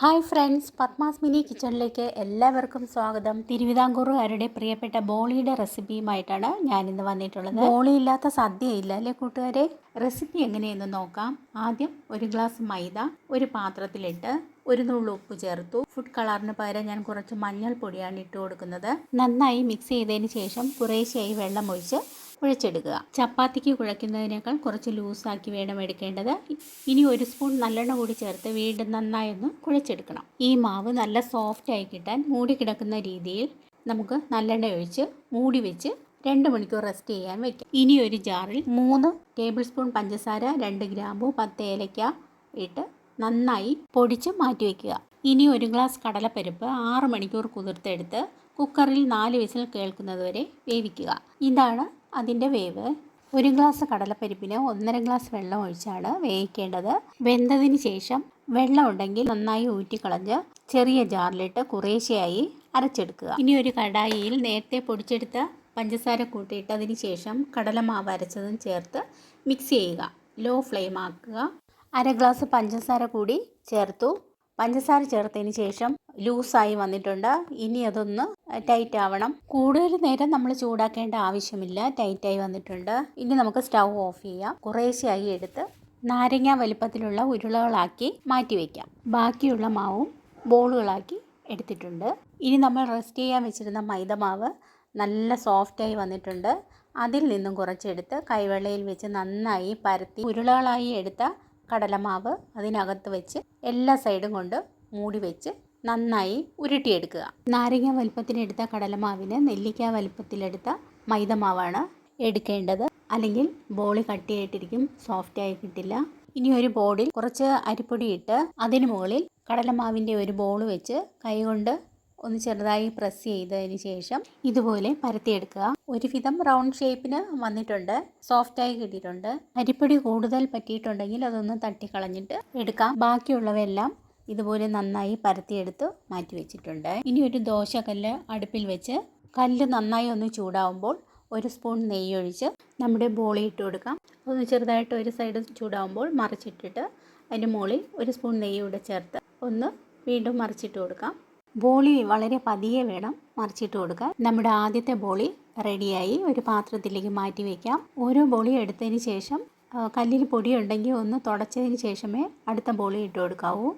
Hi friends Padmas mini കിച്ചണിലേക്ക് എല്ലാവർക്കും സ്വാഗതം. തിരുവിതാംകൂറുകാരുടെ പ്രിയപ്പെട്ട ബോളിയുടെ റെസിപ്പിയുമായിട്ടാണ് ഞാനിന്ന് വന്നിട്ടുള്ളത്. ബോളി ഇല്ലാത്ത സദ്യയില്ല അല്ലേ കൂട്ടുകാരെ? റെസിപ്പി എങ്ങനെയെന്ന് നോക്കാം. ആദ്യം ഒരു ഗ്ലാസ് മൈദ ഒരു പാത്രത്തിലിട്ട് ഒരു നുള്ളു ഉപ്പ് ചേർത്തു. ഫുഡ് കളറിന് പകരം ഞാൻ കുറച്ച് മഞ്ഞൾപ്പൊടിയാണ് ഇട്ട് കൊടുക്കുന്നത്. നന്നായി മിക്സ് ചെയ്തതിന് ശേഷം കുറേശ്ശെയായി വെള്ളം ഒഴിച്ച് കുഴച്ചെടുക്കുക. ചപ്പാത്തിക്ക് കുഴയ്ക്കുന്നതിനേക്കാൾ കുറച്ച് ലൂസാക്കി വേണം എടുക്കേണ്ടത്. ഇനി ഒരു സ്പൂൺ നല്ലെണ്ണ കൂടി ചേർത്ത് വീണ്ടും നന്നായി ഒന്ന് കുഴച്ചെടുക്കണം. ഈ മാവ് നല്ല സോഫ്റ്റ് ആയി കിട്ടാൻ മൂടി കിടക്കുന്ന രീതിയിൽ നമുക്ക് നല്ലെണ്ണ ഒഴിച്ച് മൂടി വെച്ച് രണ്ട് മണിക്കൂർ റെസ്റ്റ് ചെയ്യാൻ വെക്കാം. ഇനി ഒരു ജാറിൽ മൂന്ന് ടേബിൾ സ്പൂൺ പഞ്ചസാര രണ്ട് ഗ്രാമ്പു പത്ത് ഏലക്ക ഇട്ട് നന്നായി പൊടിച്ച് മാറ്റി വയ്ക്കുക ഇനി ഒരു ഗ്ലാസ് കടലപ്പരിപ്പ് ആറ് മണിക്കൂർ കുതിർത്തെടുത്ത് കുക്കറിൽ നാല് വിസിൽ കേൾക്കുന്നത് വരെ വേവിക്കുക. ഇതാണ് അതിന്റെ വേവ്. ഒരു ഗ്ലാസ് കടലപ്പരിപ്പിന് ഒന്നര ഗ്ലാസ് വെള്ളം ഒഴിച്ചാണ് വേവിക്കേണ്ടത്. വെന്തതിന് ശേഷം വെള്ളം ഉണ്ടെങ്കിൽ നന്നായി ഊറ്റിക്കളഞ്ഞ് ചെറിയ ജാറിലിട്ട് കുറേശ്ശെയായി അരച്ചെടുക്കുക. ഇനി ഒരു കടായിയിൽ നേരത്തെ പൊടിച്ചെടുത്ത പഞ്ചസാര കൂട്ടിയിട്ടതിന് ശേഷം കടലമാവ് അരച്ചതും ചേർത്ത് മിക്സ് ചെയ്യുക. ലോ ഫ്ലെയിം ആക്കുക. അര ഗ്ലാസ് പഞ്ചസാര കൂടി ചേർത്തു. പഞ്ചസാര ചേർത്തതിന് ശേഷം ലൂസായി വന്നിട്ടുണ്ട്. ഇനി അതൊന്ന് ടൈറ്റ് ആവണം. കൂടുതൽ നേരം നമ്മൾ ചൂടാക്കേണ്ട ആവശ്യമില്ല. ടൈറ്റായി വന്നിട്ടുണ്ട്. ഇനി നമുക്ക് സ്റ്റൗ ഓഫ് ചെയ്യാം. കുറേശ്ശെയായി എടുത്ത് നാരങ്ങ വലിപ്പത്തിലുള്ള ഉരുളകളാക്കി മാറ്റി വയ്ക്കാം ബാക്കിയുള്ള മാവും ബോളുകളാക്കി എടുത്തിട്ടുണ്ട്. ഇനി നമ്മൾ റെസ്റ്റ് ചെയ്യാൻ വെച്ചിരുന്ന മൈദമാവ് നല്ല സോഫ്റ്റായി വന്നിട്ടുണ്ട്. അതിൽ നിന്നും കുറച്ചെടുത്ത് കൈവെള്ളയിൽ വെച്ച് നന്നായി പരത്തി ഉരുളകളായി എടുത്ത കടലമാവ് അതിനകത്ത് വെച്ച് എല്ലാ സൈഡും കൊണ്ട് മൂടി വെച്ച് നന്നായി ഉരുട്ടിയെടുക്കുക. നാരങ്ങ വലുപ്പത്തിനെടുത്ത കടലമാവിന് നെല്ലിക്ക വലുപ്പത്തിലെടുത്ത മൈദമാവാണ് എടുക്കേണ്ടത്. അല്ലെങ്കിൽ ബോളി കട്ടിയായിട്ടിരിക്കും സോഫ്റ്റായി കിട്ടില്ല. ഇനി ഒരു ബോളിൽ കുറച്ച് അരിപ്പൊടി ഇട്ട് അതിന് മുകളിൽ കടലമാവിന്റെ ഒരു ബോൾ വെച്ച് കൈകൊണ്ട് ഒന്ന് ചെറുതായി പ്രസ് ചെയ്തതിന് ശേഷം ഇതുപോലെ പരത്തിയെടുക്കുക. ഒരുവിധം റൗണ്ട് ഷേപ്പിന് വന്നിട്ടുണ്ട്. സോഫ്റ്റായി കിട്ടിയിട്ടുണ്ട്. അരിപ്പൊടി കൂടുതൽ പറ്റിയിട്ടുണ്ടെങ്കിൽ അതൊന്ന് തട്ടിക്കളഞ്ഞിട്ട് എടുക്കാം. ബാക്കിയുള്ളവയെല്ലാം ഇതുപോലെ നന്നായി പരത്തിയെടുത്ത് മാറ്റി വെച്ചിട്ടുണ്ട്. ഇനി ഒരു ദോശക്കല്ല് അടുപ്പിൽ വെച്ച് കല്ല് നന്നായി ഒന്ന് ചൂടാവുമ്പോൾ ഒരു സ്പൂൺ നെയ്യ് ഒഴിച്ച് നമ്മുടെ ബോളി ഇട്ട് കൊടുക്കാം. ഒന്ന് ചെറുതായിട്ട് ഒരു സൈഡ് ചൂടാവുമ്പോൾ മറിച്ചിട്ടിട്ട് അതിന്റെ മുകളിൽ ഒരു സ്പൂൺ നെയ്യ് കൂടെ ചേർത്ത് ഒന്ന് വീണ്ടും മറിച്ചിട്ട് കൊടുക്കാം. ബോളി വളരെ പതിയെ വേണം മറിച്ചിട്ട് കൊടുക്കാൻ. നമ്മുടെ ആദ്യത്തെ ബോളി റെഡിയായി. ഒരു പാത്രത്തിലേക്ക് മാറ്റി വയ്ക്കാം ഓരോ ബോളി എടുത്തതിന് ശേഷം കല്ലിൽ പൊടിയുണ്ടെങ്കിൽ ഒന്ന് തുടച്ചതിന് ശേഷമേ അടുത്ത ബോളി ഇട്ട് കൊടുക്കാവൂ.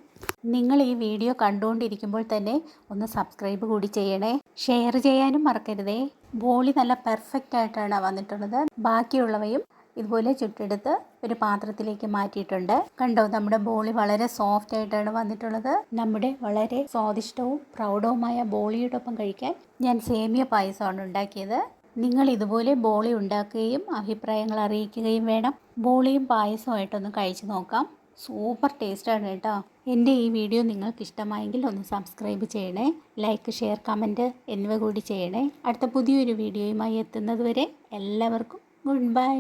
നിങ്ങൾ ഈ വീഡിയോ കണ്ടുകൊണ്ടിരിക്കുമ്പോൾ തന്നെ ഒന്ന് സബ്സ്ക്രൈബ് കൂടി ചെയ്യണേ. ഷെയർ ചെയ്യാനും മറക്കരുതേ. ബോളി നല്ല പെർഫെക്റ്റ് ആയിട്ടാണ് വന്നിട്ടുള്ളത്. ബാക്കിയുള്ളവയും ഇതുപോലെ ചുട്ടെടുത്ത് ഒരു പാത്രത്തിലേക്ക് മാറ്റിയിട്ടുണ്ട്. കണ്ടോ നമ്മുടെ ബോളി വളരെ സോഫ്റ്റ് ആയിട്ടാണ് വന്നിട്ടുള്ളത്. നമ്മുടെ വളരെ സ്വാദിഷ്ടവും പ്രൗഢവുമായ ബോളിയോടൊപ്പം കഴിക്കാൻ ഞാൻ സേമിയ പായസമാണ് ഉണ്ടാക്കിയത്. നിങ്ങൾ ഇതുപോലെ ബോളി ഉണ്ടാക്കുകയും അഭിപ്രായങ്ങൾ അറിയിക്കുകയും വേണം. ബോളിയും പായസമായിട്ടൊന്ന് കഴിച്ചു നോക്കാം. സൂപ്പർ ടേസ്റ്റാണ് കേട്ടോ. എന്റെ ഈ വീഡിയോ നിങ്ങൾക്ക് ഇഷ്ടമായെങ്കിൽ ഒന്ന് സബ്സ്ക്രൈബ് ചെയ്യണേ ലൈക്ക് ഷെയർ കമന്റ് എന്നിവ കൂടി ചെയ്യണേ. അടുത്ത പുതിയൊരു വീഡിയോയുമായി എത്തുന്നതുവരെ എല്ലാവർക്കും ഗുഡ് ബൈ.